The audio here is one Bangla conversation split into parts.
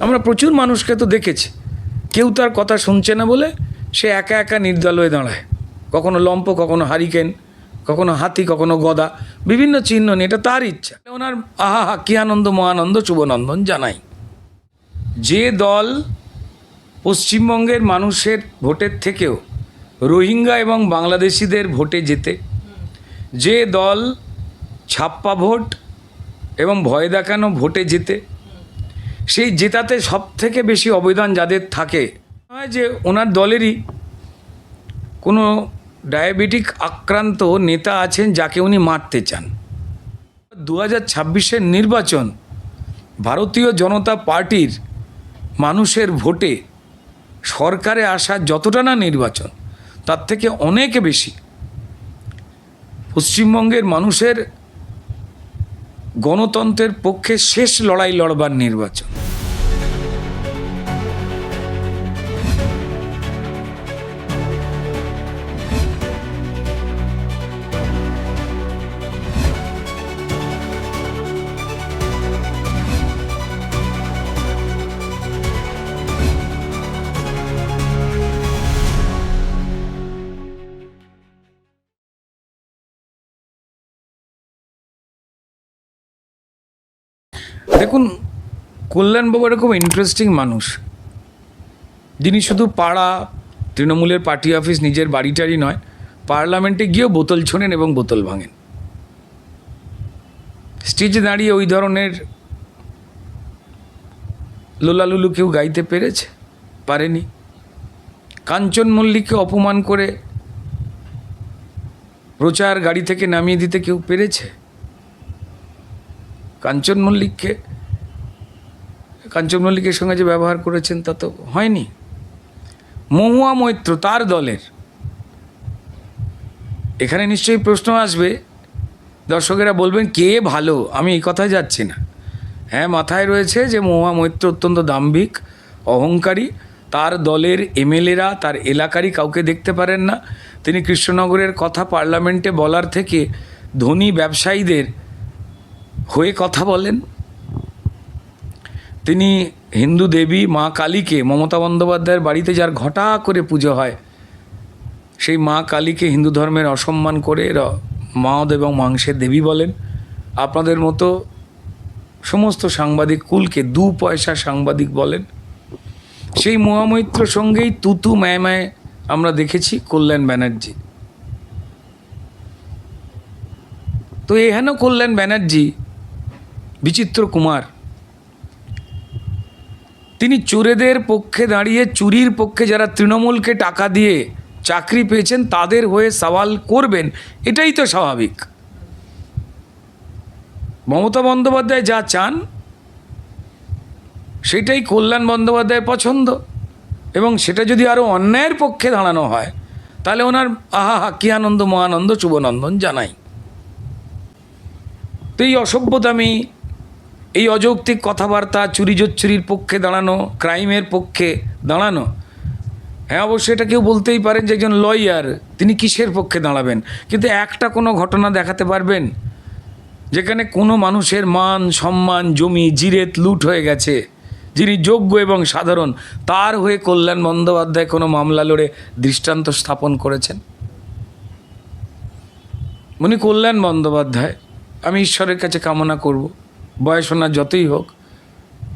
আমরা প্রচুর মানুষকে তো দেখেছি। কেউ তার কথা শুনছে না বলে সে একা একা নির্দল হয়ে দাঁড়ায়। কখনো লম্প, কখনো হারিকেন, কখনো হাতি, কখনো গদা, বিভিন্ন চিহ্ন নিয়ে, এটা তার ইচ্ছা। ওনার আহা হা কি আনন্দ, মহানন্দ, শুভনন্দন জানাই। যে দল পশ্চিমবঙ্গের মানুষের ভোটের থেকেও রোহিঙ্গা এবং বাংলাদেশিদের ভোটে যেতে যে দল ছাপ্পা ভোট এবং ভয় দেখানো ভোটে যেতে সেই জেতাতে সব থেকে বেশি অবদান যাদের থাকে, হয় যে ওনার দলেরই কোনো ডায়াবেটিক আক্রান্ত নেতা আছেন যাকে উনি মারতে চান। দু হাজার ছাব্বিশের নির্বাচন ভারতীয় জনতা পার্টির মানুষের ভোটে সরকারে আসা যতটা না নির্বাচন, তার থেকে অনেক বেশি। পশ্চিমবঙ্গের মানুষের গণতন্ত্রের পক্ষে শেষ লড়াই লড়বার নির্বাচন। কল্যাণবাবু খুব ইন্টারেস্টিং মানুষ। যিনি শুধু পাড়া, তৃণমূলের পার্টি অফিস নিজের বাড়িটারই নয়, পার্লামেন্টে গিয়েও বোতল ছোঁড়েন এবং বোতল ভাঙেন। স্টেজে দাঁড়িয়ে ওই ধরনের লোলালুলু কেউ গাইতে পেরেছে? পারেনি। কাঞ্চন মল্লিককে অপমান করে প্রচার গাড়ি থেকে নামিয়ে দিতে কেউ পেরেছে? কাঞ্চন মল্লিককে কাঞ্চন মল্লিকের সঙ্গে যে ব্যবহার করেছেন তা তো হয়নি। মহুয়া মৈত্র, তার দলের। এখানে নিশ্চয়ই প্রশ্ন আসবে, দর্শকেরা বলবেন, কে ভালো? আমি এই কথায় যাচ্ছি না। হ্যাঁ মাথায় রয়েছে যে মহুয়া মৈত্র অত্যন্ত দাম্ভিক, অহংকারী। তার দলের এমএলএরা, তার এলাকারই কাউকে দেখতে পারেন না। তিনি কৃষ্ণনগরের কথা পার্লামেন্টে বলার থেকে ধনী ব্যবসায়ীদের হয়ে কথা বলেন। তিনি হিন্দু দেবী মা কালীকে, মমতা বন্দ্যোপাধ্যায়ের বাড়িতে যার ঘটা করে পুজো হয়, সেই মা কালীকে হিন্দু ধর্মের অসম্মান করে মদ এবং মাংসের দেবী বলেন। আপনাদের মতো সমস্ত সাংবাদিক কুলকে দু পয়সা সাংবাদিক বলেন। সেই মহামৈত্র সঙ্গেই তুতু ম্যায় আমরা দেখেছি কল্যাণ ব্যানার্জি। তো এহেন কল্যাণ ব্যানার্জি, বিচিত্র কুমার তিনি চোরেদের পক্ষে দাঁড়িয়ে, চুরির পক্ষে যারা তৃণমূলকে টাকা দিয়ে চাকরি পেয়েছেন, তাদের হয়ে সওয়াল করবেন, এটাই তো স্বাভাবিক। মমতা বন্দ্যোপাধ্যায় যা চান, সেটাই কল্যাণ বন্দ্যোপাধ্যায়ের পছন্দ। এবং সেটা যদি আরও অন্যায়ের পক্ষে দাঁড়ানো হয়, তাহলে ওনার আহা হা, কি আনন্দ, মহানন্দ, শুভনন্দন জানাই। তো এই অসভ্যতামি এই অযৌক্তিক কথাবার্তা চুরি জোচ্চুরির পক্ষে দাঁড়ানো, ক্রাইমের পক্ষে দাঁড়ানো হ্যাঁ অবশ্যই এটা কেউ বলতেই পারেন যে একজন লয়ার, তিনি কিসের পক্ষে দাঁড়াবেন? কিন্তু একটা কোনো ঘটনা দেখাতে পারবেন, যেখানে কোনো মানুষের মান, সম্মান, জমি, জিরেত লুট হয়ে গেছে, যিনি যোগ্য এবং সাধারণ, তার হয়ে কল্যাণ বন্দ্যোপাধ্যায় কোনো মামলা লড়ে দৃষ্টান্ত স্থাপন করেছেন? উনি কল্যাণ বন্দ্যোপাধ্যায়, আমি ঈশ্বরের কাছে কামনা করব। বয়স ওনার যতই হোক,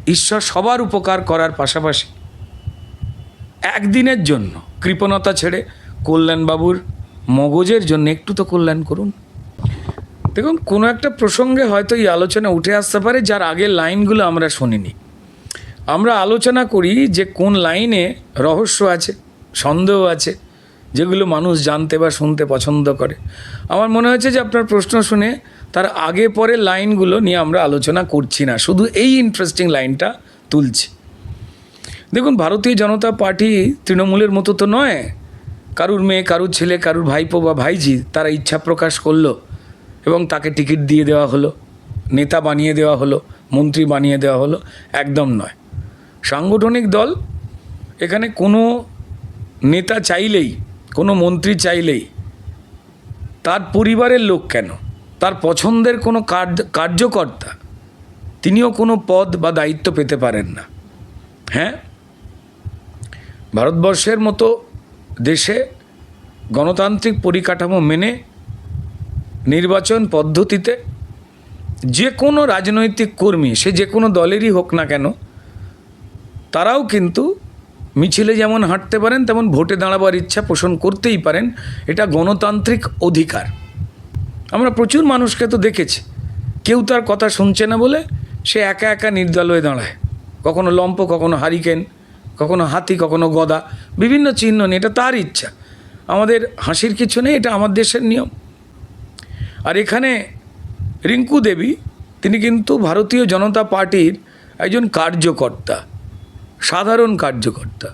ঈশ্বর সবার উপকার করার পাশাপাশি একদিনের জন্য কৃপণতা ছেড়ে কল্যাণবাবুর মগজের জন্য একটু তো কল্যাণ করুন। দেখুন, কোনো একটা প্রসঙ্গে হয়তো এই আলোচনা উঠে আসতে পারে, যার আগের লাইনগুলো আমরা শুনিনি। আমরা আলোচনা করি যে কোন লাইনে রহস্য আছে, সন্দেহ আছে, যেগুলো মানুষ জানতে বা শুনতে পছন্দ করে। আমার মনে হয়েছে যে আপনার প্রশ্ন শুনে তার আগে পরে লাইনগুলো নিয়ে আমরা আলোচনা করছি না, শুধু এই ইন্টারেস্টিং লাইনটা তুলছি। দেখুন, ভারতীয় জনতা পার্টি তৃণমূলের মতো তো নয়। কারুর মেয়ে, কারুর ছেলে, কারুর ভাইপো বা ভাইজি তারা ইচ্ছা প্রকাশ করল এবং তাকে টিকিট দিয়ে দেওয়া হলো, নেতা বানিয়ে দেওয়া হলো, মন্ত্রী বানিয়ে দেওয়া হলো, একদম নয়। সাংগঠনিক দল, এখানে কোনো নেতা চাইলেই, কোনো মন্ত্রী চাইলেই, তার পরিবারের লোক কেন? তার পছন্দের কোনো কার্য, কার্যকর্তা, তিনিও কোনো পদ বা দায়িত্ব পেতে পারেন না। হ্যাঁ? ভারতবর্ষের মতো দেশে গণতান্ত্রিক পরিকাঠামো মেনে নির্বাচন পদ্ধতিতে যে কোনো রাজনৈতিক কর্মী, সে যে কোনো দলেরই হোক না কেন, তারাও কিন্তু মিছিলে যেমন হাঁটতে পারেন, তেমন ভোটে দাঁড়াবার ইচ্ছা পোষণ করতেই পারেন। এটা গণতান্ত্রিক অধিকার। আমরা প্রচুর মানুষকে তো দেখেছি। কেউ তার কথা শুনছে না বলে সে একা একা নির্দলয়ে দাঁড়ায়। কখনো লম্প, কখনো হারিকেন, কখনো হাতি, কখনো গদা, বিভিন্ন চিহ্ন নিয়ে, এটা তার ইচ্ছা। আমাদের হাসির কিছু নেই, এটা আমার দেশের নিয়ম। আর এখানে রিঙ্কু দেবী, তিনি কিন্তু ভারতীয় জনতা পার্টির একজন কার্যকর্তা, সাধারণ কার্যকর্তা।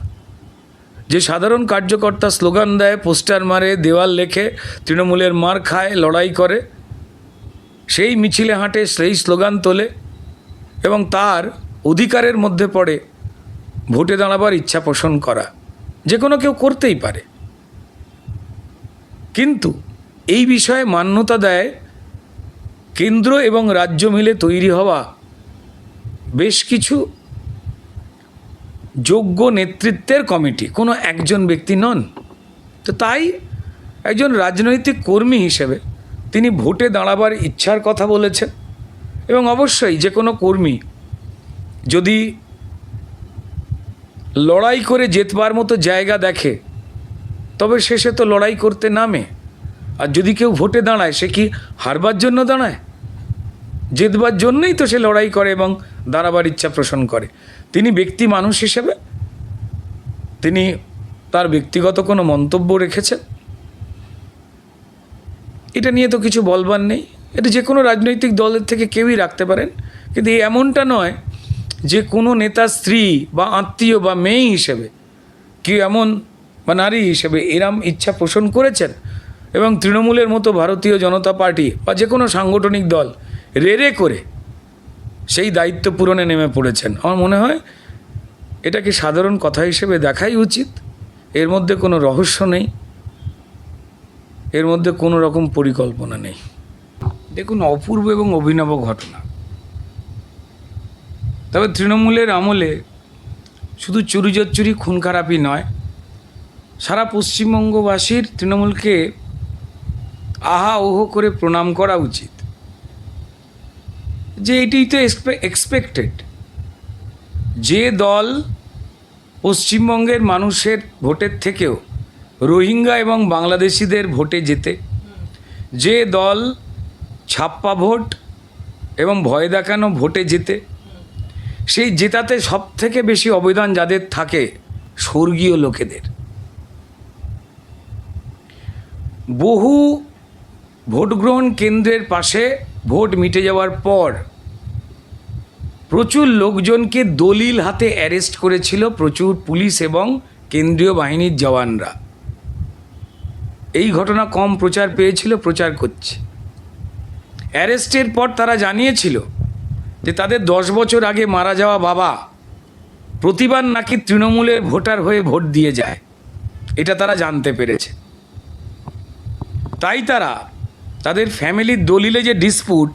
যে সাধারণ কার্যকর্তা স্লোগান দেয়, পোস্টার মারে, দেওয়াল লেখে, তৃণমূলের মার খায়, লড়াই করে, সেই মিছিলে হাঁটে, সেই স্লোগান তোলে এবং তার অধিকারের মধ্যে পড়ে ভোটে দাঁড়াবার ইচ্ছা পোষণ করা। যে কোনো কেউ করতেই পারে। কিন্তু এই বিষয়ে মান্যতা দেয়, কেন্দ্র এবং রাজ্য মিলে তৈরি হওয়া বেশ কিছু যোগ্য নেতৃত্বের কমিটি, কোনো একজন ব্যক্তি নন। তো তাই একজন রাজনৈতিক কর্মী হিসেবে তিনি ভোটে দাঁড়াবার ইচ্ছার কথা বলেছেন। এবং অবশ্যই যে কোনো কর্মী যদি লড়াই করে জেতবার মতো জায়গা দেখে, তবে শেষে তো লড়াই করতে নামে। আর যদি কেউ ভোটে দাঁড়ায়, সে কি হারবার জন্য দাঁড়ায়? জেতবার জন্যই তো সে লড়াই করে এবং দাঁড়াবার ইচ্ছা পোষণ করে। তিনি ব্যক্তি মানুষ হিসেবে, তিনি তার ব্যক্তিগত কোনো মন্তব্য রেখেছেন? এটা নিয়ে তো কিছু বলবার নেই। এটা যে কোনো রাজনৈতিক দলের থেকে কেউই রাখতে পারেন। কিন্তু এমনটা নয় যে কোনো নেতা স্ত্রী বা আত্মীয় বা মেয়ে হিসেবে, কেউ এমন বা নারী হিসেবে এরম ইচ্ছা পোষণ করেছেন এবং তৃণমূলের মতো ভারতীয় জনতা পার্টি বা যে কোনো সাংগঠনিক দল রেরে করে সেই দায়িত্ব পূরণে নেমে পড়েছেন। আমার মনে হয় এটাকে সাধারণ কথা হিসেবে দেখাই উচিত। এর মধ্যে কোনো রহস্য নেই। এর মধ্যে কোনো রকম পরিকল্পনা নেই। দেখুন, অপূর্ব এবং অভিনব ঘটনা। তবে তৃণমূলের আমলে শুধু চুরি চুরি খুন খারাপই নয়, সারা পশ্চিমবঙ্গবাসীর তৃণমূলকে আহা ওহো করে প্রণাম করা উচিত। যে এটিই তো এক্সপেক্টেড যে দল পশ্চিমবঙ্গের মানুষের ভোটের থেকেও রোহিঙ্গা এবং বাংলাদেশিদের ভোটে যেতে যে দল ছাপ্পা ভোট এবং ভয় দেখানো ভোটে যেতে সেই জেতাতে সব থেকে বেশি অবদান যাদের থাকে স্বর্গীয় লোকেদের। বহু ভোট গ্রহণ কেন্দ্রের পাশে ভোট মিটে যাওয়ার পর প্রচুর লোকজনকে দলিল হাতে অ্যারেস্ট করেছিল প্রচুর পুলিশ এবং কেন্দ্রীয় বাহিনীর জওয়ানরা। এই ঘটনা কম প্রচার পেয়েছিল, প্রচার করছে। অ্যারেস্টের পর তারা জানিয়েছিল যে তাদের দশ বছর আগে মারা যাওয়া বাবা প্রতিবার নাকি তৃণমূলের ভোটার হয়ে ভোট দিয়ে যায়। এটা তারা জানতে পেরেছে। তাই তারা তাদের ফ্যামিলির দলিলে যে ডিসপুট,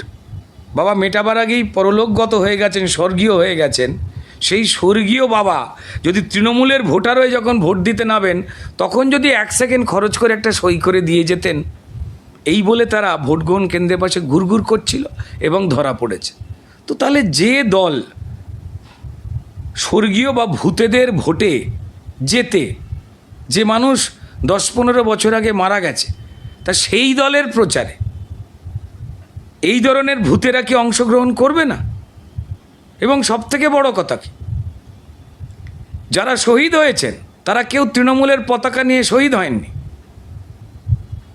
বাবা মেটাবার আগেই পরলোকগত হয়ে গেছেন, স্বর্গীয় হয়ে গেছেন। সেই স্বর্গীয় বাবা যদি তৃণমূলের ভোটার হয়ে যখন ভোট দিতে নাবেন তখন যদি এক সেকেন্ড খরচ করে একটা সই করে দিয়ে যেতেন, এই বলে তারা ভোট গ্রহণ কেন্দ্রের পাশে ঘুরঘুর করছিল এবং ধরা পড়েছে। তো তাহলে যে দল স্বর্গীয় বা ভূতেদের ভোটে যেতে যে মানুষ দশ পনেরো বছর আগে মারা গেছে তা সেই দলের প্রচারে। এই ধরনের ভূতেরা কি অংশগ্রহণ করবে না? এবং সব থেকে বড় কথা কি? যারা শহীদ হয়েছেন, তারা কেউ তৃণমূলের পতাকা নিয়ে শহীদ হয়নি।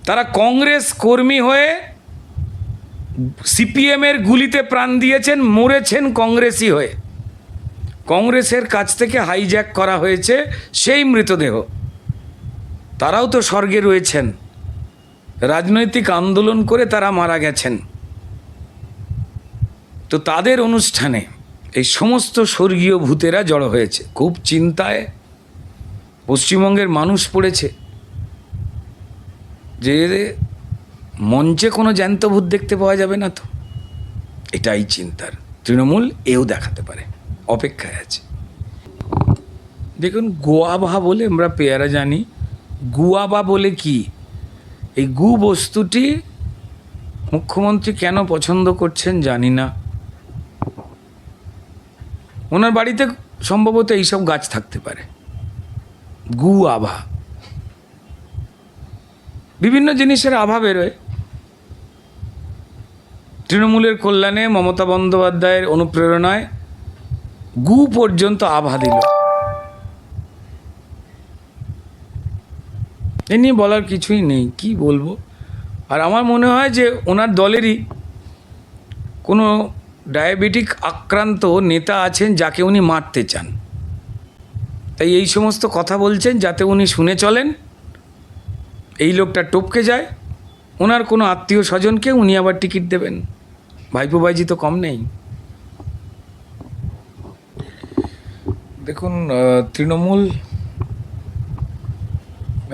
তারা কংগ্রেস কর্মী হয়ে সিপিএমের গুলিতে প্রাণ দিয়েছেন, মরেছেন কংগ্রেসই হয়ে। কংগ্রেসের কাছ থেকে হাইজ্যাক করা হয়েছে সেই মৃতদেহ। তারাও তো স্বর্গে রয়েছেন। রাজনৈতিক আন্দোলন করে তারা মারা গেছেন। তো তাদের অনুষ্ঠানে এই সমস্ত স্বর্গীয় ভূতেরা জড়ো হয়েছে। খুব চিন্তায় পশ্চিমবঙ্গের মানুষ পড়েছে যে মঞ্চে কোনো জ্যান্ত ভূত দেখতে পাওয়া যাবে না তো। এটাই চিন্তার। তৃণমূল এও দেখাতে পারে, অপেক্ষায় আছে। দেখুন, গোয়াভা বলে আমরা পেয়ারা জানি। গুয়াবা বলে কি? এই গু বস্তুটি মুখ্যমন্ত্রী কেন পছন্দ করছেন জানি না। ওনার বাড়িতে সম্ভবত এইসব গাছ থাকতে পারে। গু আভা। বিভিন্ন জিনিসের আভা বেরোয়। তৃণমূলের কল্যাণে মমতা বন্দ্যোপাধ্যায়ের অনুপ্রেরণায় গু পর্যন্ত আভা দিল। এ নিয়ে বলার কিছুই নেই, কি বলব? আর আমার মনে হয় যে ওনার দলেরই কোনো ডায়াবেটিক আক্রান্ত নেতা আছেন যাকে উনি মারতে চান। তাই এই সমস্ত কথা বলছেন যাতে উনি শুনে চলেন, এই লোকটা টপকে যায়, ওনার কোনো আত্মীয় স্বজনকে উনি আবার টিকিট দেবেন। ভাইপো ভাইজি তো কম নেই। দেখুন তৃণমূল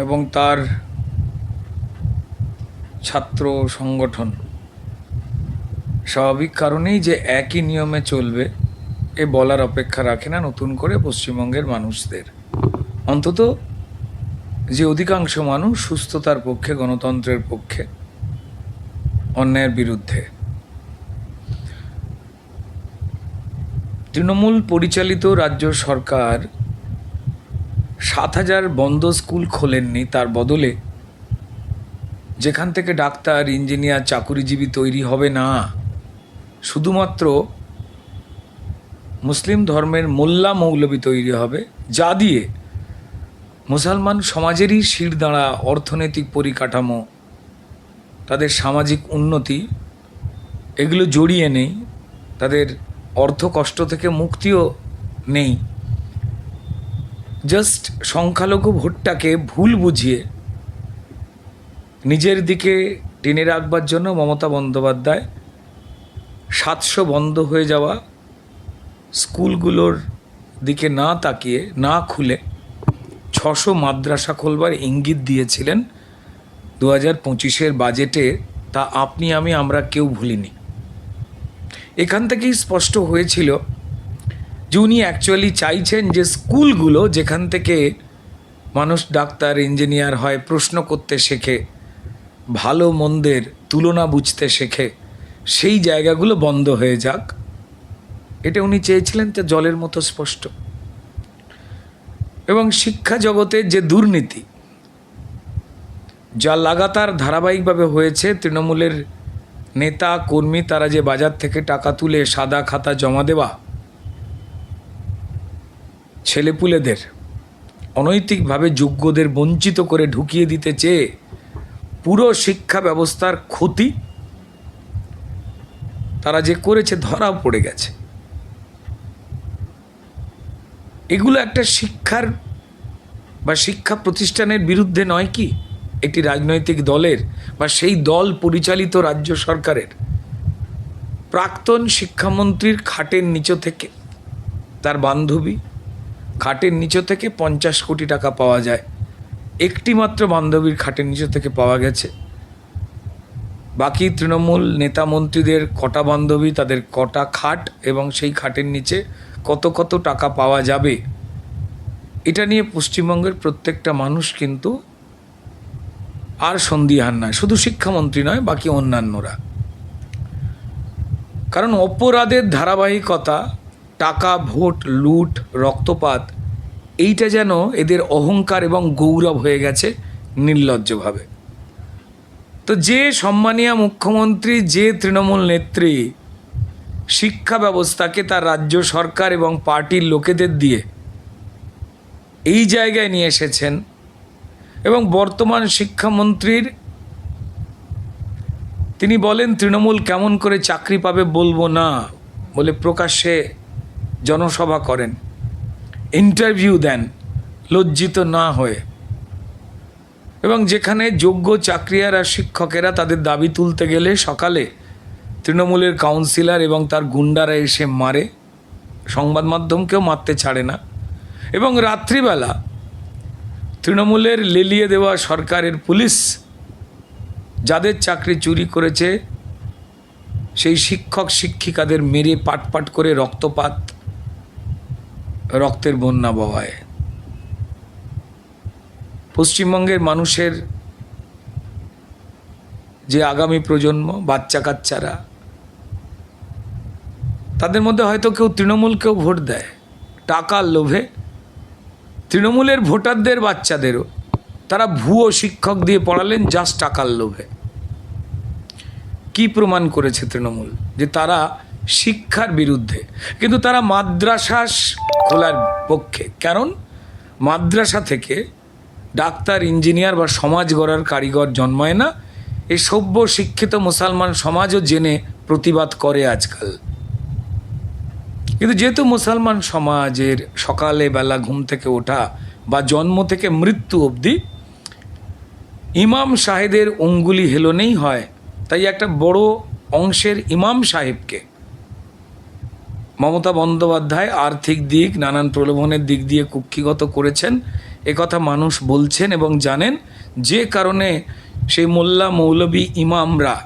এবং তার ছাত্র সংগঠন। স্বাভাবিক কারণেই যে একই নিয়মে চলবে, এ বলার অপেক্ষা রাখে না নতুন করে পশ্চিমবঙ্গের মানুষদের। অন্তত যে অধিকাংশ মানুষ সুস্থতার পক্ষে, গণতন্ত্রের পক্ষে, অন্যায়ের বিরুদ্ধে। তৃণমূল পরিচালিত রাজ্য সরকার সাত হাজার বন্ধ স্কুল খোলেননি তার বদলে। যেখান থেকে ডাক্তার, ইঞ্জিনিয়ার, চাকুরিজীবী তৈরি হবে না। শুধুমাত্র মুসলিম ধর্মের মোল্লা মৌলবী তৈরি হবে, যা দিয়ে মুসলমান সমাজেরই শিরদাঁড়া অর্থনৈতিক পরিকাঠামো, তাদের সামাজিক উন্নতি, এগুলো জড়িয়ে নেই, তাদের অর্থ কষ্ট থেকে মুক্তিও নেই। জাস্ট সংখ্যালঘু ভোটটাকে ভুল বুঝিয়ে নিজের দিকে টেনে রাখবার জন্য মমতা বন্দ্যোপাধ্যায় সাতশো বন্ধ হয়ে যাওয়া স্কুলগুলোর দিকে না তাকিয়ে, না খুলে ছশো মাদ্রাসা খোলবার ইঙ্গিত দিয়েছিলেন দু হাজার পঁচিশের বাজেটে, তা আপনি আমি আমরা কেউ ভুলিনি। এখান থেকেই স্পষ্ট হয়েছিল যে উনি অ্যাকচুয়ালি চাইছেন যে স্কুলগুলো যেখান থেকে মানুষ ডাক্তার ইঞ্জিনিয়ার হয়, প্রশ্ন করতে শেখে, ভালো মন্দের তুলনা বুঝতে শেখে, সেই জায়গাগুলো বন্ধ হয়ে যাক। এটা উনি চেয়েছিলেন তা জলের মতো স্পষ্ট। এবং শিক্ষা জগতের যে দুর্নীতি, যা লাগাতার ধারাবাহিকভাবে হয়েছে, তৃণমূলের নেতা, কর্মী, তারা যে বাজার থেকে টাকা তুলে সাদা খাতা জমা দেওয়া ছেলেপুলেদের অনৈতিকভাবে যোগ্যদের বঞ্চিত করে ঢুকিয়ে দিতে চেয়ে পুরো শিক্ষা ব্যবস্থার ক্ষতি তারা যে করেছে ধরা পড়ে গেছে। এগুলো একটা শিক্ষার বা শিক্ষা প্রতিষ্ঠানের বিরুদ্ধে নয় কি? একটি রাজনৈতিক দলের বা সেই দল পরিচালিত রাজ্য সরকারের প্রাক্তন শিক্ষামন্ত্রীর খাটের নিচ থেকে তার বান্ধবী খাটের নিচ থেকে পঞ্চাশ কোটি টাকা পাওয়া যায়। একটি মাত্র বান্ধবীর খাটের নিচ থেকে পাওয়া গেছে। বাকি তৃণমূল নেতা মন্ত্রীদের কটা বান্ধবী, তাদের কটা খাট এবং সেই খাটের নিচে কত কত টাকা পাওয়া যাবে, এটা নিয়ে পশ্চিমবঙ্গের প্রত্যেকটা মানুষ কিন্তু আর সন্দিহান নয়। শুধু শিক্ষামন্ত্রী নয়, বাকি অন্যান্যরা। কারণ অপরাধের ধারাবাহিকতা টাকা, ভোট, লুট, রক্তপাত, এইটা যেন এদের অহংকার এবং গৌরব হয়ে গেছে নির্লজ্জভাবে। তো যে সম্মানীয় মুখ্যমন্ত্রী, যে তৃণমূল নেত্রী শিক্ষা ব্যবস্থাকে তার রাজ্য সরকার এবং পার্টির লোকেদের দিয়ে এই জায়গায় নিয়ে এসেছেন এবং বর্তমান শিক্ষামন্ত্রীর তিনি বলেন, তৃণমূল কেমন করে চাকরি পাবে বলব না বলে প্রকাশ্যে জনসভা করেন। ইন্টারভিউ দেন, লজ্জিত না হয়ে। এবং যেখানে যোগ্য চাকরিয়ার শিক্ষকেরা তাদের দাবি তুলতে গেলে সকালে তৃণমূলের কাউন্সিলর এবং তার গুন্ডারা এসে মারে। সংবাদ মাধ্যমকেও মারতে ছাড়ে না। এবং রাত্রিবেলা তৃণমূলের লেলিয়ে দেওয়া সরকারের পুলিশ যাদের চাকরি চুরি করেছে, সেই শিক্ষক শিক্ষিকাদের মেরে পাট পাট করে রক্তপাত রক্তের বন্যা বওয়ায় পশ্চিমবঙ্গের মানুষের যে আগামী প্রজন্ম বাচ্চা কাচ্চারা তাদের মধ্যে হয়তো কেউ তৃণমূলকেও ভোট দেয়। টাকার লোভে তৃণমূলের ভোটারদের বাচ্চাদেরও। তারা ভুয়ো শিক্ষক দিয়ে পড়ালেন জাস্ট টাকার লোভে। কি প্রমাণ করেছে তৃণমূল? যে তারা শিক্ষার বিরুদ্ধে। কিন্তু তারা মাদ্রাসা খোলার পক্ষে। কারণ মাদ্রাসা থেকে ডাক্তার, ইঞ্জিনিয়ার বা সমাজ গড়ার কারিগর জন্মায় না। এই সভ্য শিক্ষিত মুসলমান সমাজও জেনে প্রতিবাদ করে আজকাল। কিন্তু যেহেতু মুসলমান সমাজের সকালে বেলা ঘুম থেকে ওঠা বা জন্ম থেকে মৃত্যু অবধি ইমাম সাহেদের অঙ্গুলি হেলনেই হয়, তাই একটা বড় অংশের ইমাম সাহেবকে মমতা বন্দ্যোপাধ্যায় আর্থিক দিক, নানান প্রলোভনের দিক দিয়ে কুক্ষিগত করেছেন। একথা মানুষ বলছেন এবং জানেন, যে কারণে সেই মোল্লা মৌলবী ইমামরা,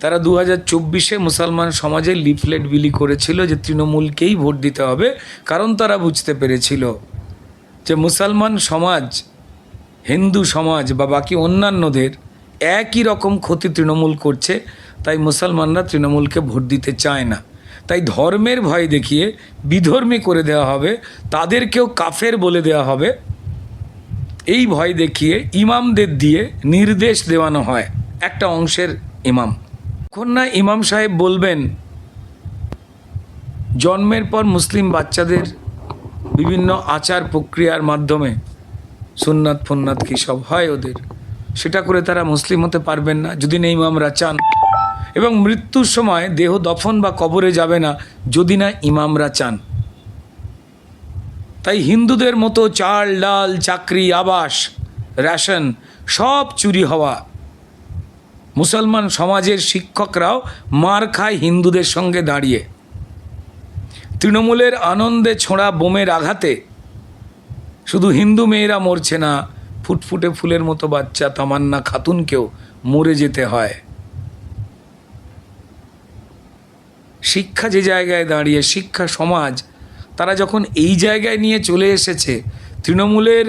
তারা দু হাজার চব্বিশে মুসলমান সমাজে লিফলেট বিলি করেছিল যে তৃণমূলকেই ভোট দিতে হবে, কারণ তারা বুঝতে পেরেছিল যে মুসলমান সমাজ, হিন্দু সমাজ বা বাকি অন্যান্যদের একই রকম ক্ষতি তৃণমূল করছে, তাই মুসলমানরা তৃণমূলকে ভোট দিতে চায় না। তাই ধর্মের ভয় দেখিয়ে বিধর্মী করে দেওয়া হবে, তাদেরকেও কাফের বলে দেওয়া হবে। এই ভয় দেখিয়ে ইমামদের দিয়ে নির্দেশ দেওয়ানো হয় একটা অংশের ইমাম। এখন না ইমাম সাহেব বলবেন, জন্মের পর মুসলিম বাচ্চাদের বিভিন্ন আচার প্রক্রিয়ার মাধ্যমে সুন্নাত ফুন্নাত কী সব হয় ওদের? সেটা করে তারা মুসলিম হতে পারবেন না। যদি না ইমামরা চান এবং মৃত্যুর সময় দেহ দফন বা কবরে যাবে না যদি না ইমামরা চান। তাই হিন্দুদের মতো চাল, ডাল, চাকরি, আবাস, রেশন সব চুরি হওয়া। মুসলমান সমাজের শিক্ষকরাও মার খায় হিন্দুদের সঙ্গে দাঁড়িয়ে। তৃণমূলের আনন্দে ছোঁড়া বোমের আঘাতে শুধু হিন্দু মেয়েরা মরছে না, ফুটফুটে ফুলের মতো বাচ্চা তামান্না খাতুনকেও মরে যেতে হয়। শিক্ষা যে জায়গায় দাঁড়িয়ে, শিক্ষা সমাজ, তারা যখন এই জায়গায় নিয়ে চলে এসেছে, তৃণমূলের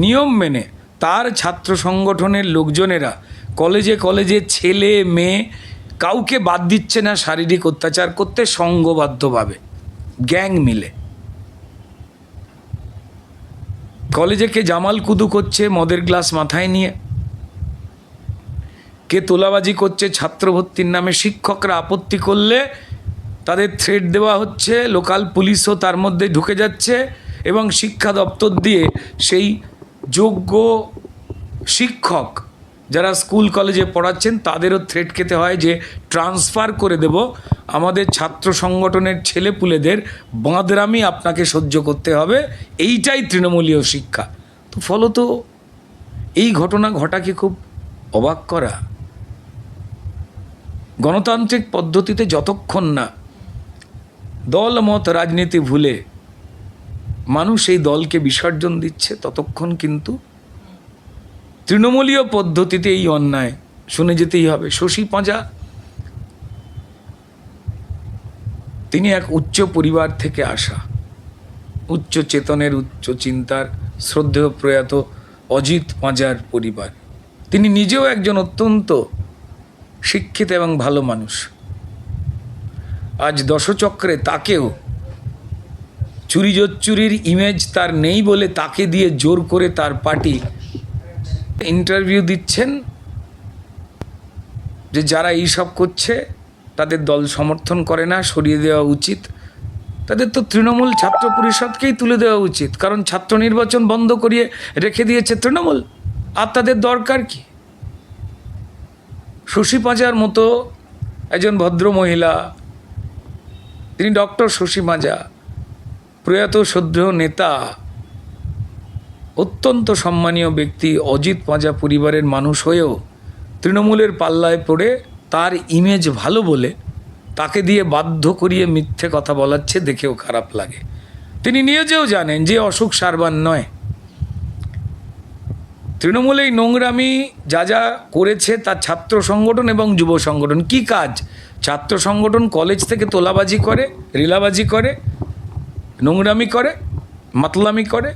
নিয়ম মেনে তার ছাত্র সংগঠনের লোকজনেরা, কলেজে কলেজে ছেলে, মেয়ে, কাউকে বাদ দিচ্ছে না শারীরিক অত্যাচার করতে, সঙ্গবদ্ধভাবে, গ্যাং মিলে। কলেজে কে জামাল কুদু করছে, মদের গ্লাস মাথায় নিয়ে। কে তোলাবাজি করছে ছাত্র ভর্তির নামে শিক্ষকরা আপত্তি করলে তাদের থ্রেড দেওয়া হচ্ছে লোকাল পুলিশও তার মধ্যে ঢুকে যাচ্ছে এবং শিক্ষা দপ্তর দিয়ে সেই যোগ্য শিক্ষক যারা স্কুল কলেজে পড়াচ্ছেন, তাদেরও থ্রেট খেতে হয় যে ট্রান্সফার করে দেব। আমাদের ছাত্র সংগঠনের ছেলেপুলেদের বাঁদরামি আপনাকে সহ্য করতে হবে। এইটাই তৃণমূলীয় শিক্ষা। তো ফলত এই ঘটনা ঘটাকে খুব অবাক করা। গণতান্ত্রিক পদ্ধতিতে যতক্ষণ না দল মত রাজনীতি ভুলে মানুষ এই দলকে বিসর্জন দিচ্ছে ততক্ষণ কিন্তু তৃণমূলীয় পদ্ধতিতে এই অন্যায় শুনে যেতেই হবে। শশী পাঁজা তিনি এক উচ্চ পরিবার থেকে আসা। উচ্চ চেতনের, উচ্চ চিন্তার, শ্রদ্ধেয় প্রয়াত অজিত পাঁজার পরিবার। তিনি নিজেও একজন অত্যন্ত শিক্ষিত এবং ভালো মানুষ। আজ দশচক্রে তাকেও। চুরি চুরির ইমেজ তার নেই বলে তাকে দিয়ে জোর করে তার পার্টি ইন্টারভিউ দিচ্ছেন। যে যারা এইসব করছে, তাদের দল সমর্থন করে না, সরিয়ে দেওয়া উচিত। তাদের তো তৃণমূল ছাত্র পরিষদকেই তুলে দেওয়া উচিত, কারণ ছাত্র নির্বাচন বন্ধ করিয়ে রেখে দিয়েছে তৃণমূল। আর তাদের দরকার কি? শশী পাঁজার মতো একজন ভদ্র মহিলা তিনি ডক্টর শশী মাজা, প্রয়াত শ্রদ্ধেয় নেতা, অত্যন্ত সম্মানীয় ব্যক্তি অজিত পাঁজা পরিবারের মানুষ হয়েও তৃণমূলের পাল্লায় পড়ে তার ইমেজ ভালো বলে তাকে দিয়ে বাধ্য করিয়ে মিথ্যে কথা বলাচ্ছে দেখেও খারাপ লাগে। তিনি নিজেও জানেন যে অসুখ সারবার নয়। তৃণমূল এই নোংরামি যা যা করেছে তার ছাত্র সংগঠন এবং যুব সংগঠন, কি কাজ? ছাত্র সংগঠন কলেজ থেকে তোলাবাজি করে, রিলাবাজি করে, নোংরামি করে, মাতলামি করে,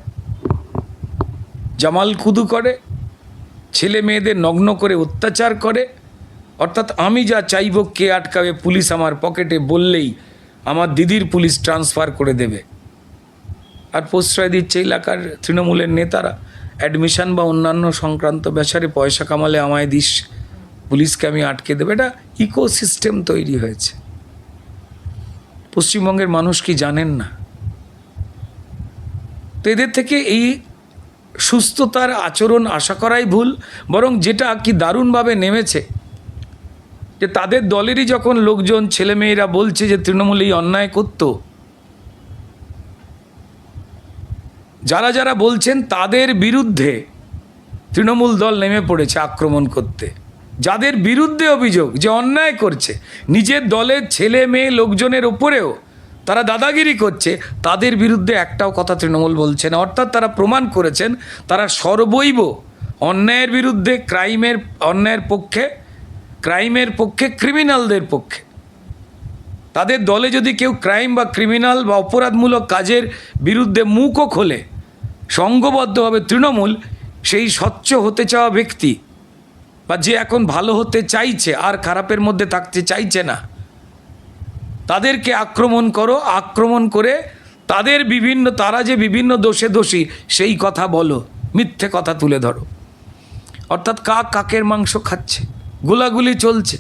জামাল কুদু করে, ছেলে মেয়েদের নগ্ন করে অত্যাচার করে। অর্থাৎ আমি যা চাইব কে আটকাবে, পুলিশ আমার পকেটে বললেই আমার দিদির পুলিশ ট্রান্সফার করে দেবে। আর প্রশ্রয় দিচ্ছে এলাকার তৃণমূলের নেতারা, অ্যাডমিশন বা অন্যান্য সংক্রান্ত ব্যাপারে পয়সা কামালে আমায় দিস। পুলিশকে আমি আটকে দেবে। এটা ইকোসিস্টেম তৈরি হয়েছে। পশ্চিমবঙ্গের মানুষ কি জানেন না? তো এদের থেকে এই সুস্থতার আচরণ আশা করাই ভুল, বরং যেটা কি দারুণভাবে নেমেছে, যে তাদের দলেরই যখন লোকজন, ছেলেমেয়েরা বলছে যে তৃণমূল এই অন্যায় করত, যারা যারা বলছেন তাদের বিরুদ্ধে তৃণমূল দল নেমে পড়েছে আক্রমণ করতে। যাদের বিরুদ্ধে অভিযোগ যে অন্যায় করছে, নিজের দলের ছেলে মেয়ে লোকজনের ওপরেও তারা দাদাগিরি করছে, তাদের বিরুদ্ধে একটাও কথা তৃণমূল বলছে না। অর্থাৎ তারা প্রমাণ করেছেন, তারা সর্বৈব অন্যায়ের বিরুদ্ধে ক্রাইমের, অন্যায়ের পক্ষে, ক্রাইমের পক্ষে, ক্রিমিনালদের পক্ষে। তাদের দলে যদি কেউ ক্রাইম বা ক্রিমিনাল বা অপরাধমূলক কাজের বিরুদ্ধে মুখও খোলে, সঙ্গবদ্ধভাবে তৃণমূল সেই স্বচ্ছ হতে চাওয়া ব্যক্তি বা যে এখন ভালো হতে চাইছে, আর খারাপের মধ্যে থাকতে চাইছে না। তাদেরকে আক্রমণ করো, আক্রমণ করে তাদের বিভিন্ন, তারা যে বিভিন্ন দোষে দোষী, সেই কথা বলো, মিথ্যে কথা তুলে ধরো। অর্থাৎ কাক কাকের মাংস খাচ্ছে, গোলাগুলি চলছে।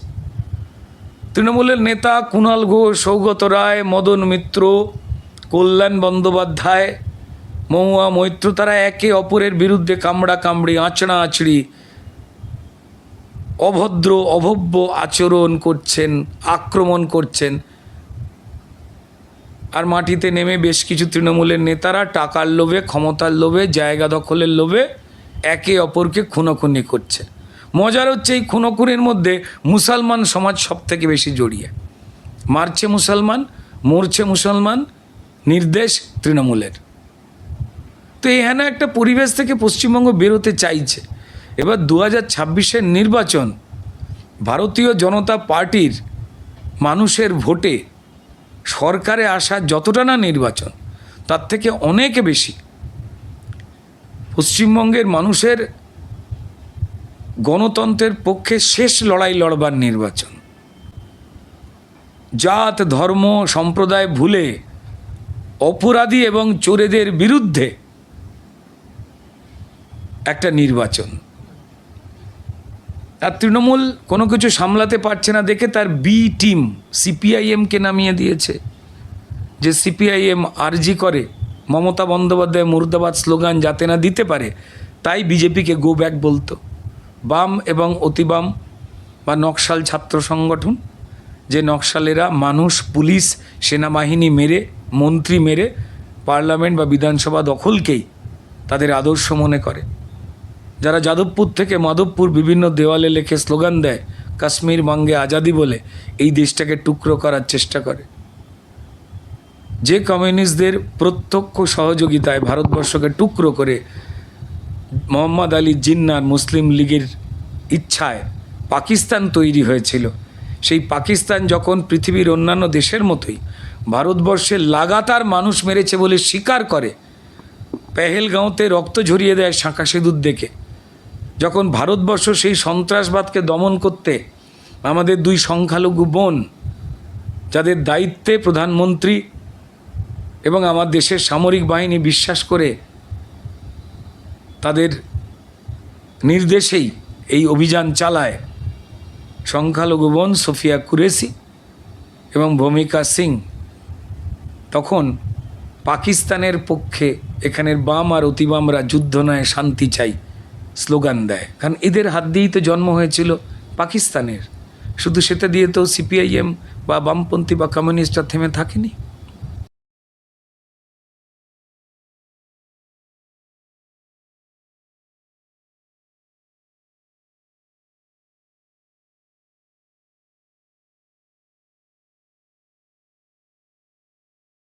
তৃণমূলের নেতা কুণাল ঘোষ, সৌগত রায়, মদন মিত্র, কল্যাণ বন্দ্যোপাধ্যায়, মহুয়া মৈত্র, তারা একে অপরের বিরুদ্ধে কামড়া কামড়ি আঁচড়া আঁচড়ি অভদ্র, অভব্য আচরণ করছেন, আক্রমণ করছেন। আর মাটিতে নেমে বেশ কিছু তৃণমূলের নেতারা টাকার লোভে, ক্ষমতার লোভে, জায়গা দখলের লোভে একে অপরকে খুনোখুনি করছে। মজার হচ্ছে এই খুনোখুনির মধ্যে মুসলমান সমাজ সব থেকে বেশি জড়িয়ে। মারছে মুসলমান, মরছে মুসলমান, নির্দেশ তৃণমূলের। তো এখানে একটা পরিবেশ থেকে পশ্চিমবঙ্গ বেরোতে চাইছে। এবার দু হাজার ছাব্বিশের নির্বাচন, ভারতীয় জনতা পার্টির মানুষের ভোটে সরকারে আসা যতটা না নির্বাচন, তার থেকে অনেক বেশি। পশ্চিমবঙ্গের মানুষের গণতন্ত্রের পক্ষে শেষ লড়াই লড়বার নির্বাচন। জাত, ধর্ম, সম্প্রদায় ভুলে অপরাধী এবং চোরেদের বিরুদ্ধে একটা নির্বাচন। আর তৃণমূল কোনো কিছু সামলাতে পারছে না দেখে তার বি টিম সিপিআইএমকে নামিয়ে দিয়েছে। যে সিপিআইএম আরজি করে, মমতা বন্দ্যোপাধ্যায় মুর্দাবাদ স্লোগান যাতে না দিতে পারে, তাই বিজেপিকে গো ব্যাক বলতো। বাম এবং অতিবাম বা নকশাল ছাত্র সংগঠন, যে নকশালেরা মানুষ, পুলিশ, সেনাবাহিনী মেরে, মন্ত্রী মেরে, পার্লামেন্ট বা বিধানসভা দখলকেই তাদের আদর্শ মনে করে। যারা যাদবপুর থেকে মাধবপুর বিভিন্ন দেওয়ালে লেখে স্লোগান দেয়, কাশ্মীর মাঙ্গে আজাদি বলে, এই দেশটাকে টুকরো করার চেষ্টা করে। যে কমিউনিস্টদের প্রত্যক্ষ সহযোগিতায় ভারতবর্ষকে টুকরো করে মোহাম্মদ আলী জিন্নার মুসলিম লীগের ইচ্ছায় পাকিস্তান তৈরি হয়েছিল, সেই পাকিস্তান যখন পৃথিবীর অন্যান্য দেশের মতোই ভারতবর্ষে লাগাতার মানুষ মেরেছে বলে স্বীকার করে, পেহেলগাঁওতে রক্ত ঝরিয়ে দেয় শাঁখা সিঁদুর দেখে। যখন ভারতবর্ষ সেই সন্ত্রাসবাদকে দমন করতে আমাদের দুই সংখ্যালঘু বোন, যাদের দায়িত্বে প্রধানমন্ত্রী এবং আমার দেশের সামরিক বাহিনী বিশ্বাস করে তাদের নির্দেশেই এই অভিযান চালায় সংখ্যালঘু বোন সোফিয়া কুরেসি এবং ভূমিকা সিং, তখন পাকিস্তানের পক্ষে এখানের বাম আর অতিবামরা যুদ্ধ নয়, শান্তি চাই। স্লোগান দেয়। কারণ এদের হাত দিয়েই তো জন্ম হয়েছিল পাকিস্তানের। শুধু সেটা দিয়ে তো সিপিআইএম বা বামপন্থী বা কমিউনিস্টরা থেমে থাকেনি।